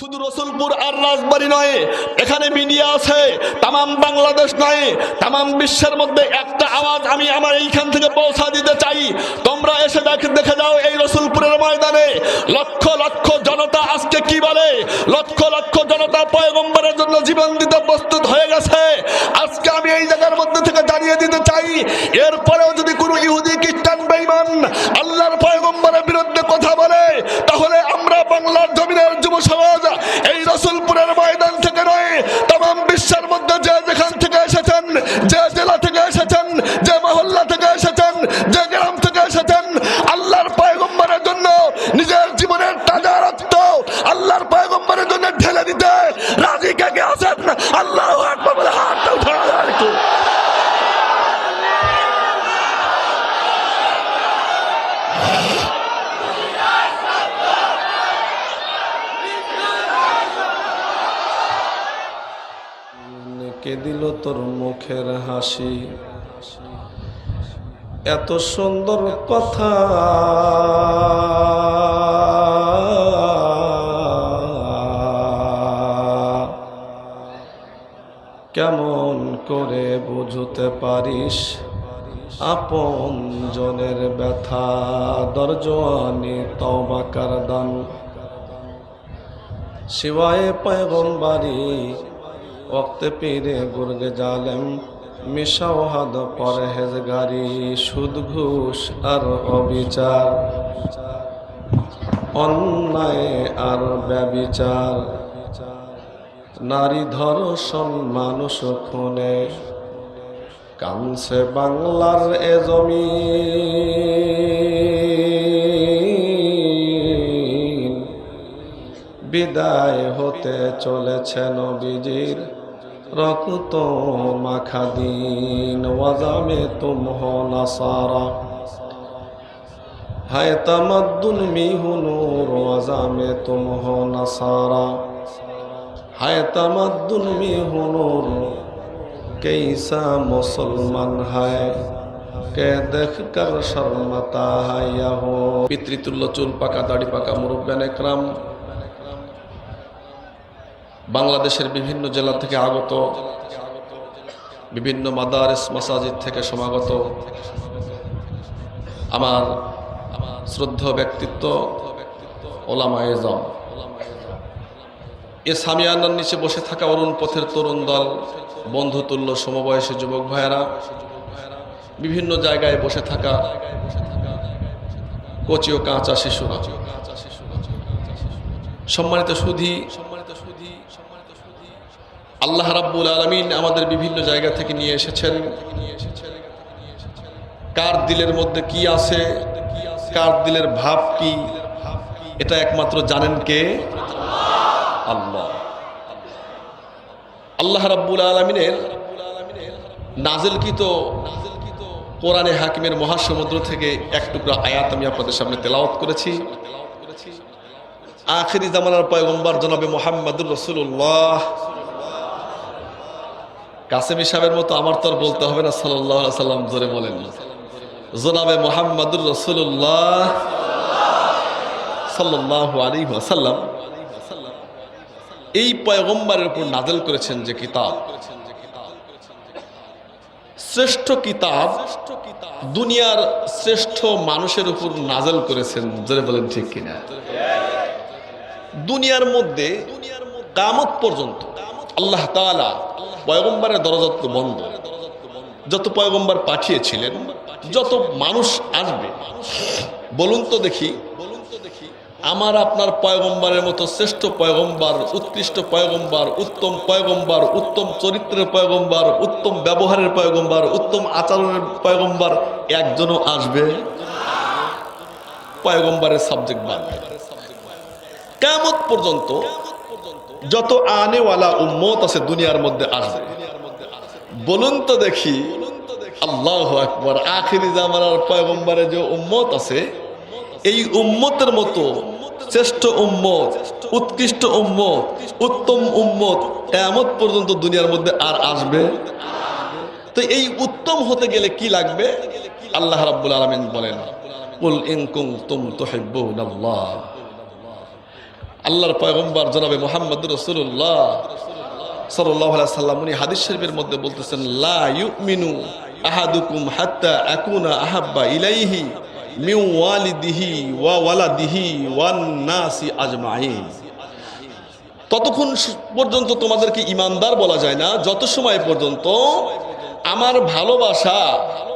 শুধু রসুলপুর আর রাজবাড়ি নয়, এখানে মিডিয়া আছে, তামাম বাংলাদেশ নয়, তামাম বিশ্বের মধ্যে একটা আওয়াজ আমি আমার এইখান থেকে পৌঁছা দিতে চাই। তোমরা এসে দেখে যাও এই রসুলপুরের ময়দানে। লক্ষ লক্ষ জনতা আজকে কি বলে? লক্ষ লক্ষ জনতা পয়গম্বরের জন্য জীবন দিতে প্রস্তুত হয়ে গেছে। আজকে আমি এই জায়গার মধ্যে থেকে জানিয়ে দিতে চাই। এরপরেও যদি কোনো ইহুদি, খ্রিস্টান বেইমান আল্লাহর পয়গম্বরের বিরুদ্ধে কথা বলে, তাহলে আমরা বাংলার জমিনের যুব সমাজ এই রসুলপুরের ময়দান থেকে নয় তাম বিশ্বের মধ্যে যে যেখান থেকে এসেছেন, যে জেলা থেকে এসেছেন, যে মহল্লা থেকে এসেছেন, যে গ্রাম থেকে এসেছেন, আল্লাহর পায়গম্বরের জন্য নিজের জীবনের তাজা রক্ত আল্লাহর পায়গম্বরের জন্য ঢেলে দিতে রাজি কে কে আছেন? আল্লাহ তোর মুখের হাসি। এত সুন্দর কথা। কেমন করে বুঝতে পারিস? আপন জনের ব্যথা, দরজওয়ানি তবাকার দান। শিবায় পয়গম্বারি ওক্তে পীরে গুর্গে জালেম মিশাওহাদ পরহেজগারি, সুদ, ঘুষ আর অবিচার। অন্যায় আর ব্যবিচার। নারী ধর্ষণ মানুষ খুনে। কানছে বাংলার এ জমিন। বিদায় হতে চলেছে নবীজির রক্ত মাখাদিন ওয়াজামে তুম নাসারা হায় তামাদ্দুন মিহু নূর ওয়াজামে তুম নাসারা হায় তামাদ্দুন মিহু নূর মুসলমান হায় কে দেখ কর শর্মতা পিতৃতুল্য চুল পাকা দাড়ি পাকা মুরব্বান একরাম বাংলাদেশের বিভিন্ন জেলা থেকে আগত, বিভিন্ন মাদারেস মাসাজিদ থেকে সমাগত। আমার শ্রদ্ধ ব্যক্তিত্ব ওলামা এজম। এ সামিয়ানার নিচে বসে থাকা অরুণ পথের তরুণ দল, বন্ধুতুল্য সমবয়সী যুবক ভাইয়েরা, বিভিন্ন জায়গায় বসে থাকা কচি ও কাঁচা শিশুরা। সম্মানিত সুধী আল্লাহ রাব্বুল আলমিন আমাদের বিভিন্ন জায়গা থেকে নিয়ে এসেছেন। কার দিলের মধ্যে কি আছে? কার দিলের ভাব কি? এটা একমাত্র জানেন কে? আল্লাহ। আল্লাহ রাব্বুল আলমিনের নাজেলকৃত কোরআনে হাকিমের মহাসমুদ্র থেকে এক টুকরা আয়াত আমি আপনাদের সামনে তেলাওত করেছি। আখেরি জামানার পয়গম্বর জনাবে মোহাম্মদুর রসুল্লাহ কাসেমি সাহেবের মতো আমার তো আর বলতে হবে না সাল্লাহ সাল্লাম জোরে বলেন। জনাবে মোহাম্মদুর রসুল্লাহ সাল্লাহ আলী সাল্লাম এই পয়গম্বরের উপর নাজেল করেছেন যে কিতাব। শ্রেষ্ঠ কিতাব দুনিয়ার শ্রেষ্ঠ মানুষের উপর নাজেল করেছেন, জোরে বলেন ঠিক কিনা? দুনিয়ার মধ্যে দুনিয়ার কামত পর্যন্ত আল্লাহ তাআলা পয়গম্বরের দরজা তো বন্ধ। যত পয়গম্বর পাঠিয়েছিলেন, যত মানুষ আসবে, বলুন তো দেখি, আমার আপনার পয়গম্বরের মতো শ্রেষ্ঠ পয়গম্বর, উৎকৃষ্ট পয়গম্বর, উত্তম পয়গম্বর, উত্তম চরিত্রের পয়গম্বর, উত্তম ব্যবহারের পয়গম্বর, উত্তম আচরণের পয়গম্বর একজনও আসবে। পয়গম্বরের সাবজেক্ট বাড়বে কেমত পর্যন্ত যত আনেওয়ালা উম্মত আছে দুনিয়ার মধ্যে আসবে। বলুন তো দেখি, আল্লাহ আকবর, আখিরি জামানার পয়গম্বরের যে উম্মত আছে, এই উম্মতের মতো শ্রেষ্ঠ উম্মত, উৎকৃষ্ট উম্মত, উত্তম উম্মত এমত পর্যন্ত দুনিয়ার মধ্যে আর আসবে? তো এই উত্তম হতে গেলে কি লাগবে? আল্লাহ রাব্বুল আলামিন বলেন, কুল ইন কুনতুম তুহিব্বুনাল্লাহ। আল্লাহর পয়গম্বর জনাবে মোহাম্মদ রসুল্লাহ সাল্লাহ সাল্লাম, উনি হাদিস মধ্যে বলতেছেন আহাদুকুম আহাব্বা ইলাইহি নাসি ততক্ষণ পর্যন্ত তোমাদেরকে ইমানদার বলা যায় না, যত সময় পর্যন্ত আমার ভালোবাসা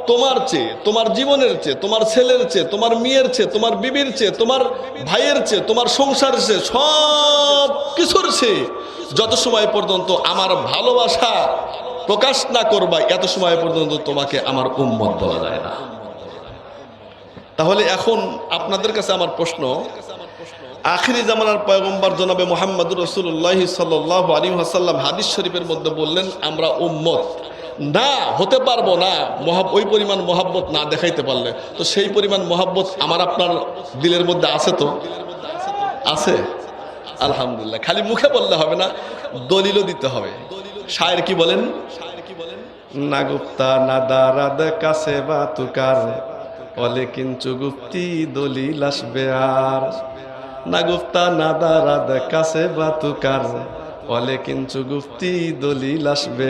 তোমার চেয়ে, তোমার জীবনের চেয়ে, তোমার ছেলের চেয়ে, তোমার মেয়ের চেয়ে, তোমার বিবির চেয়ে, তোমার ভাইয়ের চেয়ে, তোমার সংসারের চেয়ে, সব কিছুর চেয়ে যত সময় পর্যন্ত আমার ভালোবাসা প্রকাশ না করবা, এত সময় পর্যন্ত তোমাকে আমার উম্মত বলা যায় না। তাহলে এখন আপনাদের কাছে আমার প্রশ্ন, আখিরি জামানার পয়গম্বর জনাবে মোহাম্মদ রসুল্লাহ সাল্লাহ আলী হাসাল্লাম হাদিস শরীফের মধ্যে বললেন, আমরা উম্মত। না, হতে পারব না। মহাব, ওই পরিমাণ মহাব্বত না দেখাইতে পারলে। তো সেই পরিমাণ মহাব্বত আমার আপনার দিলের মধ্যে আছে তো? আছে? আলহামদুলিল্লাহ। খালি মুখে বললে হবে না, দলিলও দিতে হবে। শায়ের কি বলেন? না গুপ্তা, না দারাদ, কাছে বা তুকার। বলে কিন্তু গুপ্তি, দলিল আসবে আর। না গুপ্তা, না দারাদ, কাছে বা তুকার। বলে কিন্তু গুপ্তি দলিল আসবে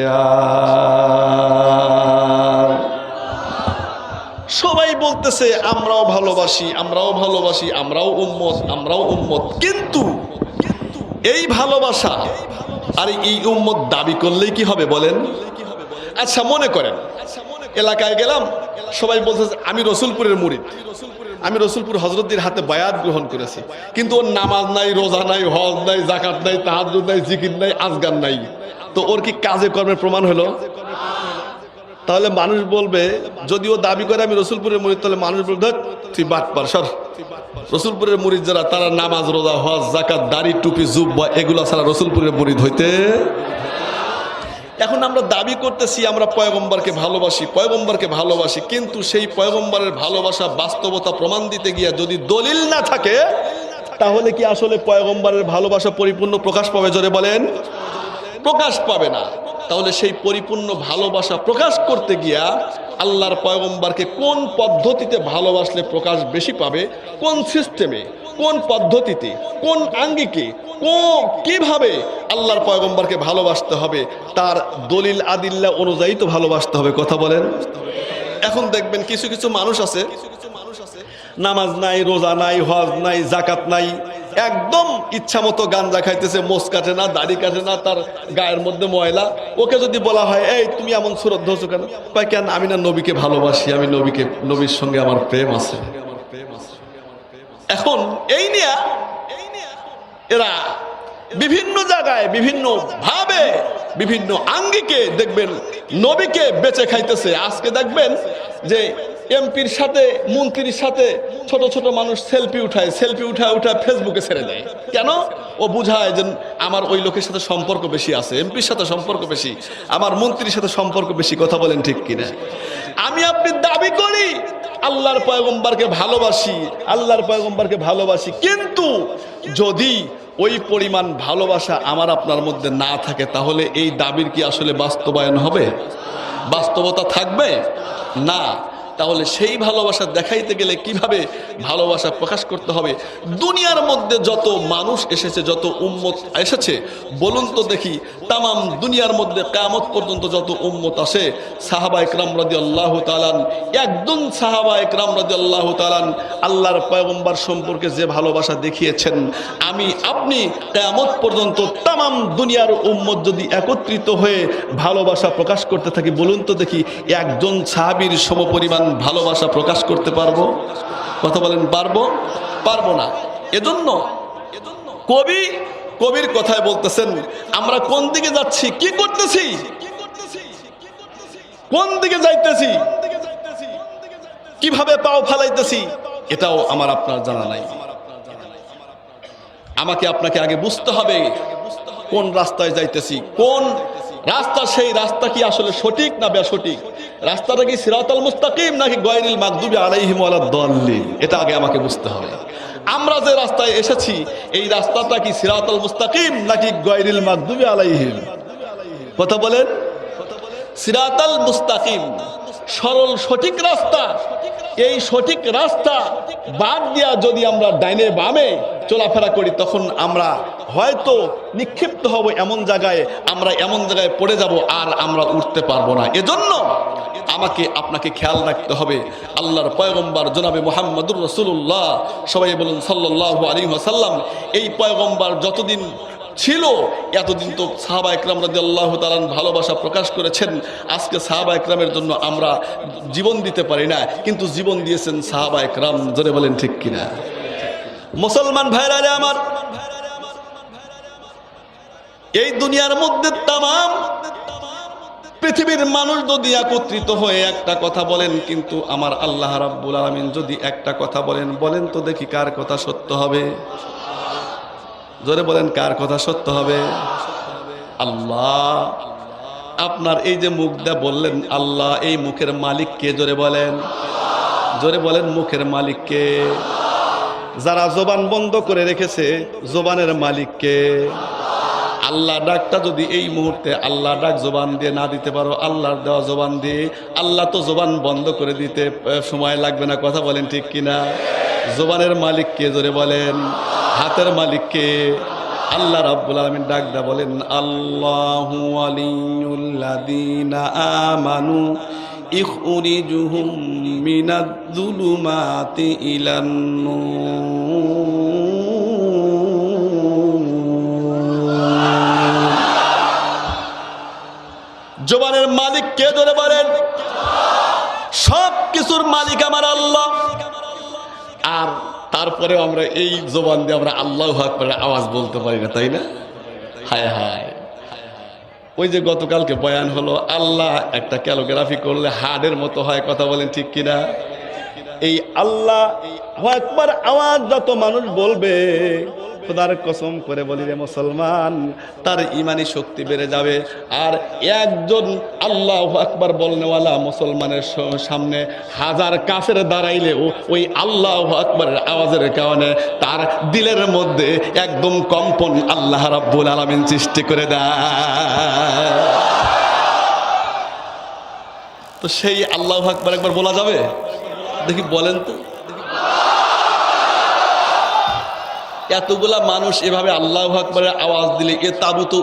সবাই বলতেছে, আমরাও ভালোবাসি আমরাও ভালোবাসি, আমরাও উম্মত আমরাও উম্মত। কিন্তু এই ভালোবাসা আর এই উম্মত দাবি করলেই কি হবে বলেন? আচ্ছা মনে করেন, এলাকায় গেলাম, সবাই বলতেছে, আমি রসুলপুরের মুরিদ। আমি রসুলপুর হজরতদের হাতে বায়াত গ্রহণ করেছি। কিন্তু ওর নামাজ নাই, রোজা নাই, হজ নাই জাকাত নাই তাহাজুদ নাই, জিকির নাই আজগান নাই। তো ওর কি কাজে কর্মের প্রমাণ হলো? তাহলে মানুষ বলবে যদি ও দাবি করে আমি রসুলপুরের মুরিদ তাহলে মানুষ বলবে তুই বাট পার সর। রসুলপুরের মুরিদ যারা, তারা নামাজ, রোজা, হজ জাকাত দাড়ি, টুপি, জুব্বা, এগুলা ছাড়া রসুলপুরের মুরিদ হইতে এখন আমরা দাবি করতেছি, আমরা পয়গম্বরকে ভালোবাসি পয়গম্বরকে ভালোবাসি। কিন্তু সেই পয়গম্বরের ভালোবাসা বাস্তবতা প্রমাণ দিতে গিয়ে যদি দলিল না থাকে, তাহলে কি আসলে পয়গম্বরের ভালোবাসা পরিপূর্ণ প্রকাশ পাবে? জোরে বলেন। প্রকাশ পাবে না। তাহলে সেই পরিপূর্ণ ভালোবাসা প্রকাশ করতে গিয়া আল্লাহর পয়গম্বরকে কোন পদ্ধতিতে ভালোবাসলে প্রকাশ বেশি পাবে? কোন সিস্টেমে কোন পদ্ধতিতে, কোন আঙ্গিকে কীভাবে আল্লাহর পয়গম্বরকে ভালোবাসতে হবে, তার দলিল আদিল্লা অনুযায়ী তো ভালোবাসতে হবে, কথা বলেন। এখন দেখবেন কিছু কিছু মানুষ আছে, নামাজ নাই, রোজা নাই, হজ নাই জাকাত নাই, একদম ইচ্ছা মতো গাঞ্জা খাইতেছে, মোষ কাটে না, দাড়ি কাটে না, তার গায়ের মধ্যে ময়লা। ওকে যদি বলা হয়, এই, তুমি এমন সুরত ধরছো কেন? কেন? আমি না নবীকে ভালোবাসি, আমি নবীকে, নবীর সঙ্গে আমার প্রেম আছে। এখন এই নিয়ে এরা বিভিন্ন জায়গায়, বিভিন্ন ভাবে, বিভিন্ন আঙ্গিকে দেখবেন নবীকে বেঁচে খাইতেছে। আজকে দেখবেন যে এমপির সাথে, মন্ত্রীর সাথে ছোট ছোট মানুষ সেলফি উঠায় সেলফি উঠায় উঠায় ফেসবুকে ছেড়ে দেয়। কেন? ও বুঝায় যে আমার ওই লোকের সাথে সম্পর্ক বেশি আছে, এমপির সাথে সম্পর্ক বেশি, আমার মন্ত্রীর সাথে সম্পর্ক বেশি, কথা বলেন ঠিক কিনা? আমি আপনি দাবি আল্লাহর পয়গম্বরকে ভালোবাসি, আল্লাহর পয়গম্বরকে ভালোবাসি। কিন্তু যদি ওই পরিমাণ ভালোবাসা আমার আপনার মধ্যে না থাকে, তাহলে এই দাবির কি আসলে বাস্তবায়ন হবে? বাস্তবতা থাকবে? না। তাহলে সেই ভালোবাসা দেখাইতে গেলে কীভাবে ভালোবাসা প্রকাশ করতে হবে? দুনিয়ার মধ্যে যত মানুষ এসেছে, যত উম্মত এসেছে, বলুন তো দেখি, তামাম দুনিয়ার মধ্যে কামত পর্যন্ত যত উম্মত আসে সাহাবা একরাম রাজি আল্লাহ তালান একজন সাহাবা একরাম রাজি আল্লাহ তালান আল্লাহর পয়গম্বর সম্পর্কে যে ভালোবাসা দেখিয়েছেন, আমি, আপনি কেমত পর্যন্ত তামাম দুনিয়ার উম্মত যদি একত্রিত হয়ে ভালোবাসা প্রকাশ করতে থাকি, বলুন তো দেখি, একজন সাহাবির সমপরিমাণ ভালোবাসা প্রকাশ করতে পারব? কথা বলেন, পারব? পারব না। এজন্য কবি কবির কথায় বলতেছেন, আমরা কোন দিকে যাচ্ছি? কি করতেছি? কোন দিকে যাইতেছি? কীভাবে পাও ফালাইতেছি? এটাও আমার আপনার জানা নাই। আমাকে আপনাকে আগে বুঝতে হবে কোন রাস্তায় যাইতেছি, কোন রাস্তা সেই রাস্তা কি আসলে সঠিক না বেসঠিক? রাস্তাটা কি সিরাতাল মুস্তাকিম নাকি গয়রিল মাকদুবি আলাইহিম দল্লিল এটা আগে আমাকে বুঝতে হবে। আমরা যে রাস্তায় এসেছি, এই রাস্তাটা কি সিরাতাল মুস্তাকিম নাকি গয়রিল মাকদুবি আলাইহিম? কথা বলেন। সিরাতাল মুস্তাকিম সরল সঠিক রাস্তা এই সঠিক রাস্তা বাদ দিয়া যদি আমরা ডাইনে বামে চলাফেরা করি, তখন আমরা হয়তো নিক্ষিপ্ত হব এমন জায়গায়, আমরা এমন জায়গায় পড়ে যাব আর আমরা উঠতে পারব না। এজন্য আমাকে, আপনাকে খেয়াল রাখতে হবে। আল্লাহর পয়গম্বর জনাবে মোহাম্মদুর রসুল্লাহ সবাই বলুন সাল্লাহ আলী সাল্লাম এই পয়গম্বর যতদিন ছিল। এতদিন তো সাহাবা একরাম রাজি আল্লাহ তালান ভালোবাসা প্রকাশ করেছেন। আজকে সাহাবা একরামের জন্য আমরা জীবন দিতে পারি না, কিন্তু জীবন দিয়েছেন সাহাবা একরাম। জোরে বলেন ঠিক কিনা? মুসলমান ভাইরালে আমার, এই দুনিয়ার মধ্যে তামাম পৃথিবীর মানুষ যদি একত্রিত হয়ে একটা কথা বলেন, কিন্তু আমার আল্লাহ রাব্বুল আলমিন যদি একটা কথা বলেন বলেন তো দেখি কার কথা সত্য হবে। জোরে বলেন, কার কথা সত্য হবে? আল্লাহ। আপনার এই যে মুখ মুখটা বললেন, আল্লাহ, এই মুখের মালিক কে? জোরে বলেন। জোরে বলেন, মুখের মালিককে যারা জবান বন্ধ করে রেখেছে, জবানের মালিককে আল্লাহ ডাকটা যদি এই মুহূর্তে আল্লাহ ডাক জবান দিয়ে না দিতে পারো, আল্লাহর দেওয়া জবান দিয়ে, আল্লাহ তো জবান বন্ধ করে দিতে সময় লাগবে না। কথা বলেন ঠিক কিনা? জবানের মালিক কে? জোরে বলেন। হাতের মালিককে আল্লাহ রাব্বুল আলামিন ডাক দা বলেন, আল্লাহু আলিয়ুল্লাযীনা আমানু ইখরিজুহুম মিনাজ-যুলুমাতি ইলান নূর। জবানের মালিক কে ধরে বলেন? সব কিছুর মালিক আমার আল্লাহ। আর তারপরে আমরা এই জবান দিয়ে আমরা আল্লাহ আকবরের আওয়াজ বলতে পারি না, তাই না? হায় হায়। ওই যে গতকালকে বয়ান হলো, আল্লাহ একটা ক্যালোগ্রাফি করলে হাড়ের মতো হয়, কথা বলেন ঠিক কিনা? এই আল্লাহ আওয়াজ যত মানুষ বলবে খোদার কসম করে বলি রে মুসলমান, তার ইমানি শক্তি বেড়ে যাবে। আর একজন আল্লাহ আকবার বলনেওয়ালা মুসলমানের সামনে হাজার কাফের দাঁড়াইলেও ওই আল্লাহ আকবরের আওয়াজের কারণে তার দিলের মধ্যে একদম কম্পন আল্লাহ রাব্বুল আলামিন সৃষ্টি করে দেয়। তো সেই আল্লাহ আকবার একবার বলা যাবে? দেখি বলেন তো। এতগুলা মানুষ এভাবে আল্লাহ আকবরের আওয়াজ দিলে এ তাবু তো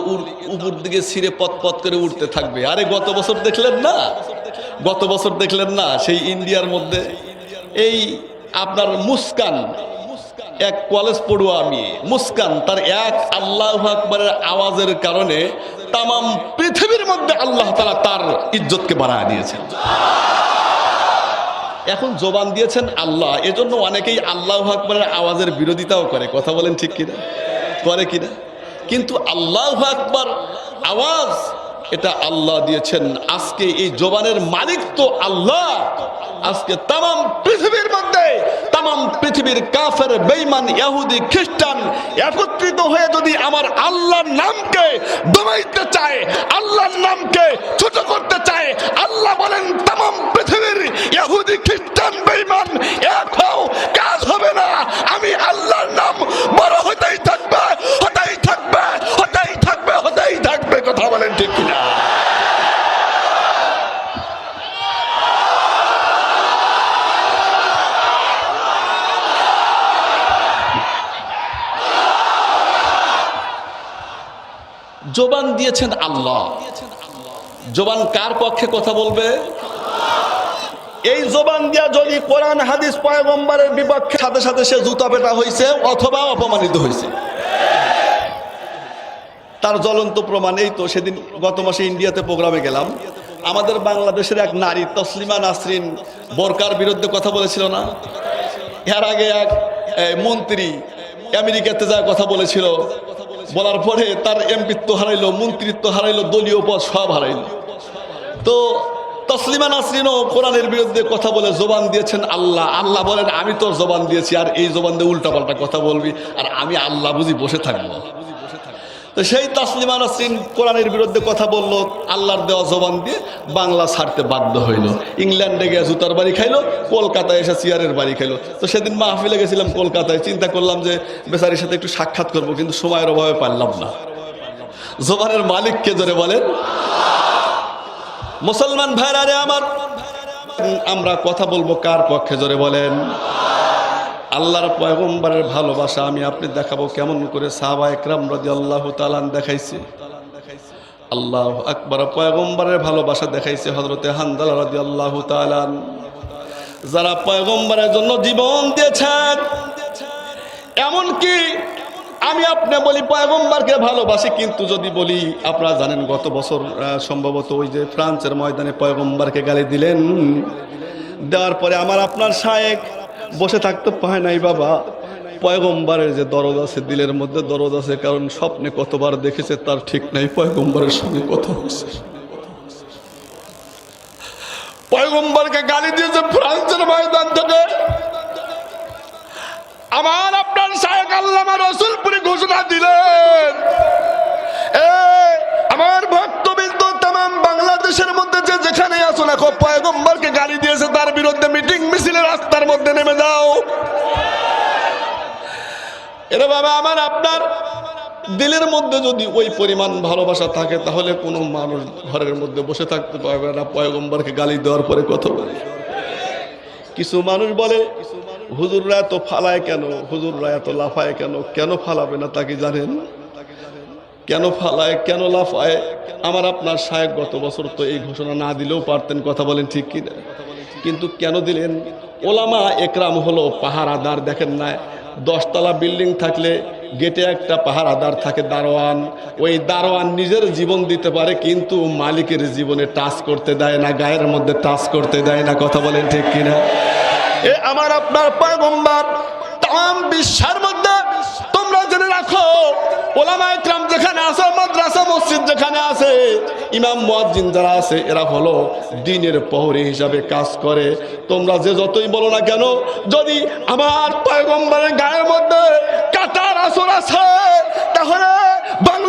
উপর দিকে ছিঁড়ে পথ করে উঠতে থাকবে। আরে গত বছর দেখলেন না? গত বছর দেখলেন না? সেই ইন্ডিয়ার মধ্যে এই আপনার মুস্কান, এক কলেজ পড়ুয়া আমি মুস্কান, তার এক আল্লাহ আকবরের আওয়াজের কারণে তামাম পৃথিবীর মধ্যে আল্লাহ তালা তার ইজ্জতকে বাড়ায় দিয়েছেন। এখন জবান দিয়েছেন আল্লাহ। এজন্য অনেকেই আল্লাহ আকবরের আওয়াজের বিরোধিতাও করে। কথা বলেন ঠিক কিনা? করে কিনা? কিন্তু আল্লাহ আকবর আওয়াজ এটা আল্লাহ দিয়েছেন। আজকে এই জবানের মালিক তো আল্লাহ। আজকে তাম পৃথিবীর মধ্যে তাম পৃথিবীর কাফের বেইমান ইহুদি, খ্রিস্টান একত্রিত হয়ে যদি আমার আল্লাহর নামকে দমাইতে চায়, আল্লাহর নামকে ছোট করতে চায়, আল্লাহ বলেন তাম পৃথিবীর ইহুদি, খ্রিস্টান বেইমান এক হও, কাজ হবে না। আমি আল্লাহর নাম দিয়েছেন আল্লাহ। জবান কার পক্ষে কথা বলবে? এই জবান দিয়া যদি কোরআন, হাদিস পয়গম্বরের বিপক্ষে সাথে সাথে সে জুতা পেটা হয়েছে অথবা অপমানিত হয়েছে তার জ্বলন্ত প্রমাণ এই তো, সেদিন গত মাসে ইন্ডিয়াতে প্রোগ্রামে গেলাম। আমাদের বাংলাদেশের এক নারী তসলিমা নাসরিন বোরকার বিরুদ্ধে কথা বলেছিল না? এর আগে এক মন্ত্রী আমেরিকাতে যা কথা বলেছিল বলার পরে তার এমপিত্ব হারাইলো, মন্ত্রিত্ব হারাইলো, দলীয় পদ সব হারাইল। তো তসলিমা নাসরিনও কোরআনের বিরুদ্ধে কথা বলে জবান দিয়েছেন, আল্লাহ আল্লাহ বলেন, আমি তোর জবান দিয়েছি, আর এই জবান দিয়ে উল্টাপাল্টা কথা বলবি, আর আমি আল্লাহ বুঝি বসে থাকব। তো সেই তাসলিমা নাসরিন কোরআনের বিরুদ্ধে কথা বলল, আল্লাহর দেওয়া জবান দিয়ে বাংলা ছাড়তে বাধ্য হইল। ইংল্যান্ডে গিয়ে জুতার বাড়ি খাইলো, কলকাতায় এসে চেয়ারের বাড়ি খাইলো। তো সেদিন মাহফিলে গেছিলাম কলকাতায়, চিন্তা করলাম যে বেচারির সাথে একটু সাক্ষাৎ করব, কিন্তু সময়ের অভাবে পারলাম না। জবানের মালিককে ধরে বলেন? মুসলমান ভাইরা রে আমার। আমরা কথা বলব কার পক্ষে জোরে বলেন? আল্লাহর পয়গম্বরের ভালোবাসা আমি আপনি দেখাবো কেমন করে সাহাবা একরাম রাজি আল্লাহ তালান দেখাইছে। আল্লাহ আকবর, পয়গম্বরের ভালোবাসা দেখাইছে হজরতে হান্দাল রাজি আল্লাহ তালান যারা পয়গম্বরের জন্য জীবন দিয়েছেন, এমনকি আমি আপনি বলি পয়গম্বরকে ভালোবাসি, কিন্তু যদি বলি আপনারা জানেন গত বছর সম্ভবত ওই যে ফ্রান্সের ময়দানে পয়গম্বরকে গালি দিলেন। দেওয়ার পরে আমার আপনার শায়েক বসে থাকতে পায় নাই বাবা। পয়গম্বরের যে দরদ আছে, দিলের মধ্যে দরদ আছে, কারণ স্বপ্নে কতবার দেখেছে, তার ঠিক নাই। পয়গম্বরের সঙ্গে কথা হচ্ছে। পয়গম্বরকে গালি দিয়েছে ফ্রান্সের ময়দান থেকে। আমার আপনার শায়েক আল্লামা রসুলপুরি ঘোষণা দিলেন। আমার ভক্তবৃন্দ তাম বাংলাদেশের মধ্যে যে যেখানে আসো না খুব পয়গম্বরকে গালি দিয়েছে তার বিরুদ্ধে মিটিং মিছিলে রাস্তার মধ্যে নেমে যাও এরে বাবা আমার আপনার দিলের মধ্যে যদি ওই পরিমাণ ভালোবাসা থাকে, তাহলে কোনো মানুষ ঘরের মধ্যে বসে থাকতে পারবে না। পয়গম্বরকে গালি দেওয়ার পরে বলে? কিছু মানুষ বলে, হুজুররা এত ফালায় কেন? হুজুররা এত লাফায় কেন? কেন ফালাবে না তাকে জানেন? কেন ফালায়? কেন লাফায়? আমার আপনার সাহেব গত বছর তো এই ঘোষণা না দিলেও পারতেন কথা বলেন ঠিক কিনা? কিন্তু কেন দিলেন? ওলামা একরাম হলো পাহারাদার, দেখেন না দশতলা বিল্ডিং থাকলে গেটে একটা পাহারাদার থাকে দারোয়ান। ওই দারোয়ান নিজের জীবন দিতে পারে, কিন্তু মালিকের জীবনে টাচ করতে দেয় না, গায়ের মধ্যে টাচ করতে দেয় না, কথা বলেন ঠিক কিনা? এ আমার আপনার পয়গম্বর, তাম বিশ্বের মধ্যে জেনে রাখো, ওলামা ইকরাম যেখানে আছে, মাদ্রাসা, মসজিদ যেখানে আছে, ইমাম, মুয়াজ্জিন যারা আছে, এরা হলো দিনের প্রহরী হিসাবে কাজ করে। তোমরা যে যতই বলো না কেন, যদি আমার পয়গম্বরের গায়ের মধ্যে কাটার আসর আছে, তাহলে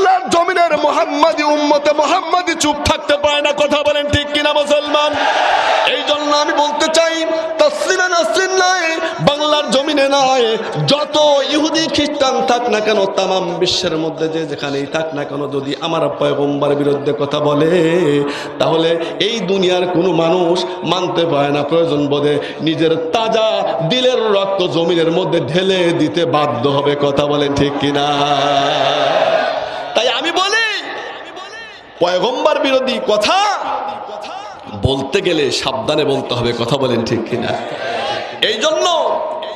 বাংলার জমিনের মোহাম্মদী উম্মতে মোহাম্মদী চুপ থাকতে পারে না। কথা বলেন ঠিক কিনা মুসলমান? এই জন্য আমি বলতে চাই তসলিমে নাসরিন নাই, বাংলার জমিনে নয় যত ইহুদি, খ্রিস্টান থাক না কেন, তামাম বিশ্বের মধ্যে যে যেখানেই থাক না কেন, যদি আমার পয়গম্বর বিরুদ্ধে কথা বলে, তাহলে এই দুনিয়ার কোনো মানুষ মানতে পারে না। প্রয়োজন বোধে নিজের তাজা দিলের রক্ত জমিনের মধ্যে ঢেলে দিতে বাধ্য হবে। কথা বলেন ঠিক কিনা? পয়গম্বর বিরোধী কথা বলতে গেলে সাবধানে বলতে হবে, কথা বলেন ঠিক কিনা? এই জন্য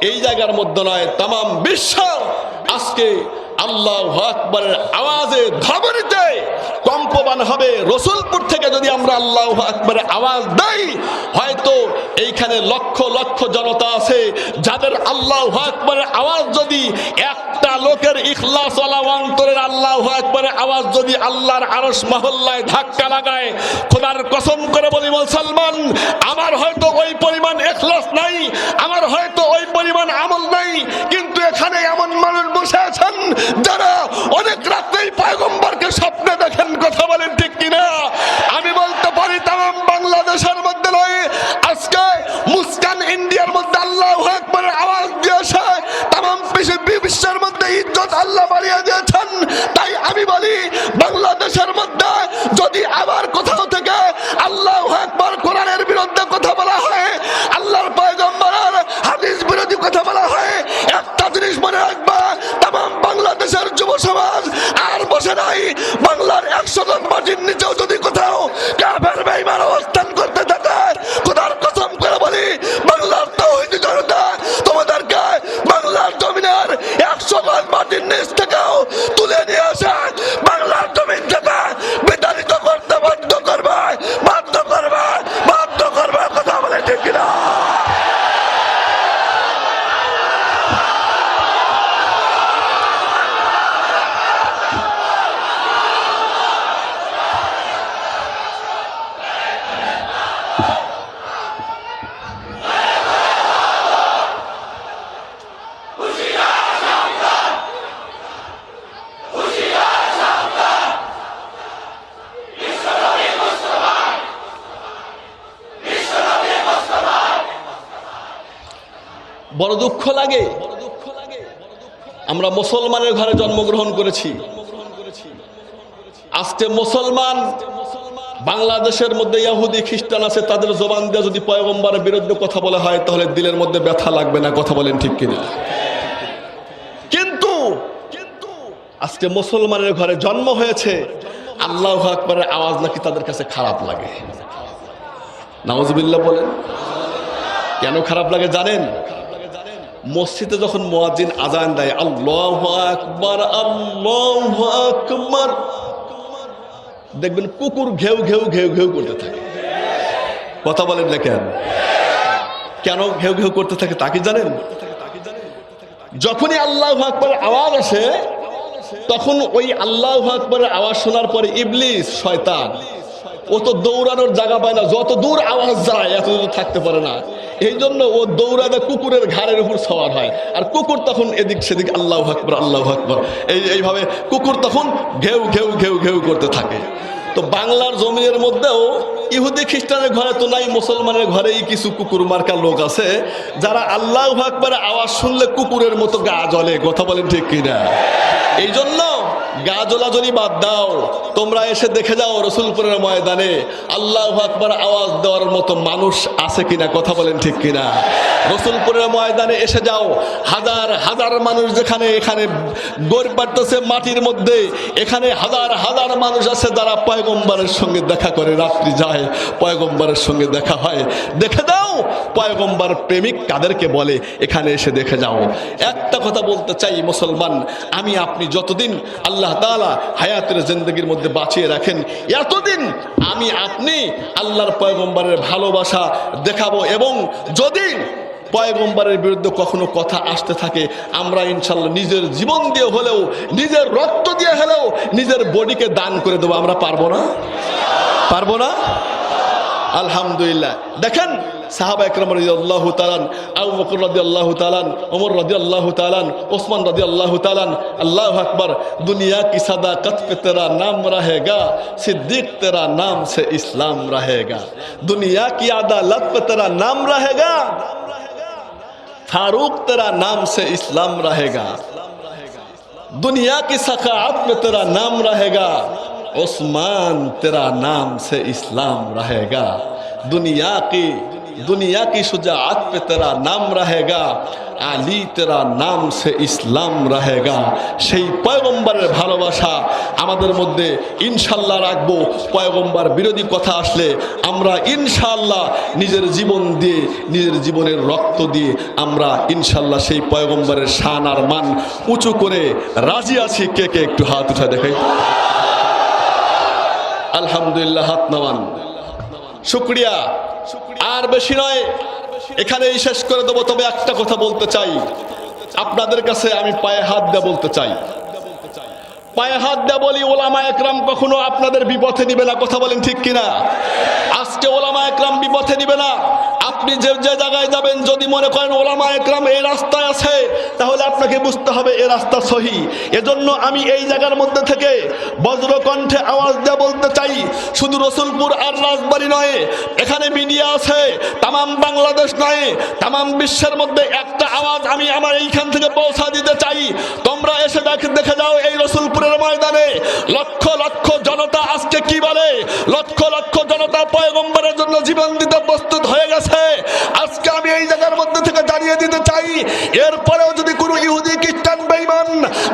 এই জায়গার মধ্যে নয় তাম বিশ্ব আজকে আল্লাহ আওয়াজে কম্পমান হবে। রসুলপুর থেকে যদি আমরা আল্লাহ আওয়াজ দেই, হয়তো এইখানে লক্ষ লক্ষ জনতা আছে যাদের আল্লাহ আকবরের আওয়াজ যদি একটা লোকের ইখলাস আল্লাহ আকবরের আওয়াজ যদি আল্লাহর আরস মহল্লায় ধাক্কা লাগায়, খোদার কসম করে বলি, মুসলমান, আমার হয়তো ওই পরিমাণ এখলাস নাই, আমার হয়তো ওই পরিমাণ আমল নাই, কিন্তু এখানে এমন মানুষ বসে আছেন যারা অনেক রাত্রেই পয়গম্বরকে স্বপ্নে দেখেন কথা বলেন ঠিক কিনা আমি বলতে পারি তাম বাংলাদেশের মধ্যে নয় আজকে মুস্কান ইন্ডিয়ার মধ্যে আল্লাহ একবারের আওয়াজ দিয়েছে তাম পৃথিবী বিশ্বের মধ্যে ইজ্জত আল্লাহ বাড়িয়ে দিয়েছেন তাই আমি বলি বাংলাদেশের মধ্যে যদি আবার কোথাও থেকে আল্লাহ একবার কোরআনের বিরুদ্ধে কথা বলা হয় আল্লাহর পয়গম্বরের হাদিস বিরোধী কথা বলা হয় একটা জিনিস মনে রাখবা তাম বাংলাদেশের যুব সমাজ আর বসে নাই বাংলার একশো জন মাটির নিচেও যদি কোথাও কাফের বেঈমান অবস্থান করতে থাকে খোদার কসম করে বলি বাংলার তৌহিদি জনতা তোমাদেরকে বাংলার জমিনের একশো জন মাটির নিচ থেকেও তুলে নিয়ে আসে বাংলার জমিন থেকে বিতাড়িত করতে বাধ্য করবে বাধ্য করবে বাধ্য করবে কথা বলে ঠিক কিনা বড় দুঃখ লাগে আমরা মুসলমানের ঘরে জন্মগ্রহণ করেছি। আজকে মুসলমান বাংলাদেশের মধ্যে ইহুদি, খ্রিস্টান আছে, তাদের জবান দিয়ে যদি পয়গম্বরের বিরুদ্ধে কথা বলা হয়, তাহলে দিলের মধ্যে ব্যথা লাগবে না, কথা বলেন ঠিক কিনা? কিন্তু আজকে মুসলমানের ঘরে জন্ম হয়েছে, আল্লাহ আকবরের আওয়াজ নাকি তাদের কাছে খারাপ লাগে। নাওজবিল্লা বলেন। কেন খারাপ লাগে জানেন? মসজিদে যখন মোয়াজিন আজান দেয়, আল্লাহ আকবার আল্লাহ আকবার। দেখবেন কুকুর ঘেউ ঘেউ ঘেউ ঘেউ করতে থাকে। কথা বলেন না কেন? কেন ঘেউ ঘেউ করতে থাকে তা কি জানেন? যখনই আল্লাহ আকবরের আওয়াজ আসে, তখন ওই আল্লাহ আকবরের আওয়াজ শোনার পরে ইবলিস, শয়তান, ও তো দৌড়ানোর জায়গা পায় না। যত দূর আওয়াজ যায়, এত দূর থাকতে পারে না। এই জন্য ও দৌড়াতে কুকুরের ঘাড়ের উপর সওয়ার হয়। আর কুকুর তখন এদিক সেদিক আল্লাহ আকবর আল্লাহ আকবর। এই এইভাবে কুকুর তখন ঘেউ ঘেউ ঘেউ ঘেউ করতে থাকে। তো বাংলার জমিনের মধ্যেও ইহুদি খ্রিস্টানের ঘরে তো নাই, মুসলমানের ঘরেই কিছু কুকুর মার্কা লোক আছে, যারা আল্লাহ আকবরের আওয়াজ শুনলে কুকুরের মতো গা জ্বলে। কথা বলেন ঠিক কিনা? এই জন্য গা বাদ দাও। তোমরা এসে দেখে যাও রসুলপুরের ময়দানে। আল্লাহ আকবর আওয়াজ দেওয়ার মতো মানুষ আছে কিনা, কথা বলেন ঠিক কিনা? রসুলপুরের ময়দানে এসে যাও। হাজার হাজার মানুষ যেখানে, এখানে গড় পাড়তেছে মাটির মধ্যে, এখানে হাজার হাজার মানুষ আছে যারা পয়গম্বরের সঙ্গে দেখা করে। রাত্রি যায়, পয়গম্বরের সঙ্গে দেখা হয়। দেখে দাও পয়গম্বর প্রেমিক কাদেরকে বলে, এখানে এসে দেখে যাও। একটা কথা বলতে চাই মুসলমান, আমি, আপনি যতদিন আল্লাহ তাআলা হায়াতের জিন্দগির মধ্যে বাঁচিয়ে রাখেন। এতদিন আমি আপনি আল্লাহর পয়গম্বরের ভালোবাসা দেখাবো এবং যদি পয়গম্বরের বিরুদ্ধে কখনো কথা আসতে থাকে, আমরা ইনশাল্লাহ নিজের জীবন দিয়ে হলেও, নিজের রক্ত দিয়ে হলেও নিজের বডিকে দান করে দেবো। আমরা পারব না? পারব না? আলহামদুলিল্লাহ দেখেন সাহাবা একরম রাজি আল্লাহ তালান আবু বকর রাজি আল্লাহ তালান ওমর রাজি আল্লাহ তালান ওসমান রাজি আল্লাহ তালান আল্লাহ আকবর দুনিয়া की सदाकत पे तेरा नाम रहेगा सिद्दीक तेरा नाम से इस्लाम रहेगा दुनिया की अदालत पे तेरा नाम रहेगा फारूक तेरा नाम से इस्लाम रहेगा दुनिया की सकात में तेरा नाम रहेगा उस्मान तेरा नाम से इस्लाम रहेगा दुनिया की दुनिया की शुजात पे तेरा नाम रहेगा আলী তেরা নাম সে ইসলাম রাহেগা সেই পয়গম্বরের ভালোবাসা আমাদের মধ্যে ইনশাল্লাহ রাখবো পয়গম্বর বিরোধী কথা আসলে আমরা ইনশাল্লাহ নিজের জীবন দিয়ে নিজের জীবনের রক্ত দিয়ে আমরা ইনশাল্লাহ সেই পয়গম্বরের শান আর মান উঁচু করে রাজি আছি কে কে একটু হাত উঠা দেখাই আলহামদুলিল্লাহ, হাত নামান। শুক্রিয়া। আর বেশি নয়, এখানেই শেষ করে দেবো, তবে একটা কথা বলতে চাই। আপনাদের কাছে আমি পায়ে হাত দিয়ে বলতে চাই। পায়ে হাত দিয়ে বলি, ওলামা একরাম কখনো আপনাদের বিপথে নিবে না, কথা বলেন ঠিক কিনা? আজকে ওলামা একরাম বিপথে নিবে না আপনি যে যে জায়গায় যাবেন, যদি মনে করেন ওলামা একরাম এই রাস্তায় আছে, তাহলে আপনাকে বুঝতে হবে এ রাস্তা সহি। এজন্য আমি এই জায়গার মধ্যে থেকে বজ্রকণ্ঠে আওয়াজ দিয়ে বলতে চাই, শুধু রসুলপুর আর রাজবাড়ি নয়, এখানে মিডিয়া আছে, তামাম বাংলাদেশ নয়, তামাম বিশ্বের মধ্যে একটা আওয়াজ আমি আমার এইখান থেকে পৌঁছা দিতে চাই। তোমরা এসে দেখে দেখে যাও এই রসুলপুরের ময়দানে, লক্ষ লক্ষ জনতা আজকে কি বলে? লক্ষ লক্ষ জনতা পয়গম্বরের জন্য জীবন দিতে প্রস্তুত হয়ে গেছে। আজকে আমি এই জায়গার মধ্যে থেকে জানিয়ে দিতে চাই। এরপরেও যদি কোনো ইহুদি খ্রিস্টান বেইমান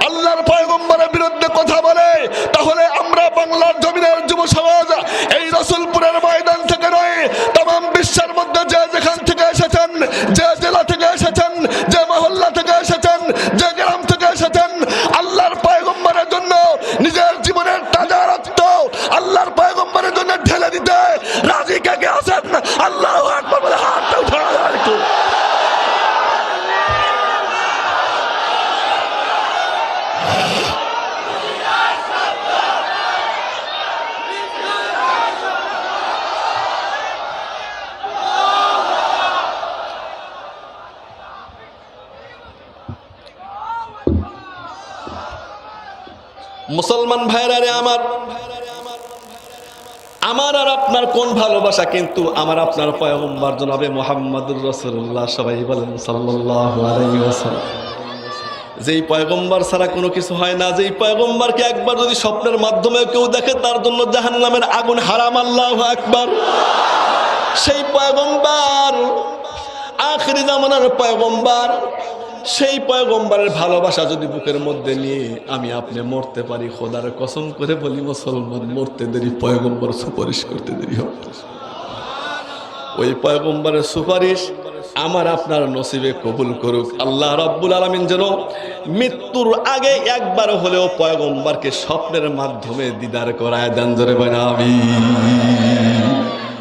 আল্লাহর পয়গম্বরের বিরুদ্ধে কথা বলে তাহলে আমার আর আপনার কোন ভালোবাসা? কিন্তু আমার আপনার পয়গম্বর জনাবে মোহাম্মদুর রসুল্লাহ সবাই বলেন সাল্লাল্লাহু যেই পয়গম্বর ছাড়া কোনো কিছু হয় না, যেই পয়গম্বরকে একবার যদি স্বপ্নের মাধ্যমে কেউ দেখে, তার জন্য জাহান নামের আগুন হারাম, আল্লাহ একবার সেই পয়গম্বর, আখরি জামানার পয়গম্বর সেই পয়গম্বরের ভালোবাসা যদি বুকের মধ্যে নিয়ে আমি আপনি মরতে পারি, খোদার কসম করে বলি, মুসলমান মরতে দেরি, পয়গম্বর সুপারিশ করতে দেরি হবে ওই পয়গম্বরের সুপারিশ আমার আপনার নসিবে কবুল করুক। আল্লাহ রব্বুল আলমিন যেন মৃত্যুর আগে একবার হলেও পয়গম্বরকে স্বপ্নের মাধ্যমে দিদার করায় দেন। বলে আমি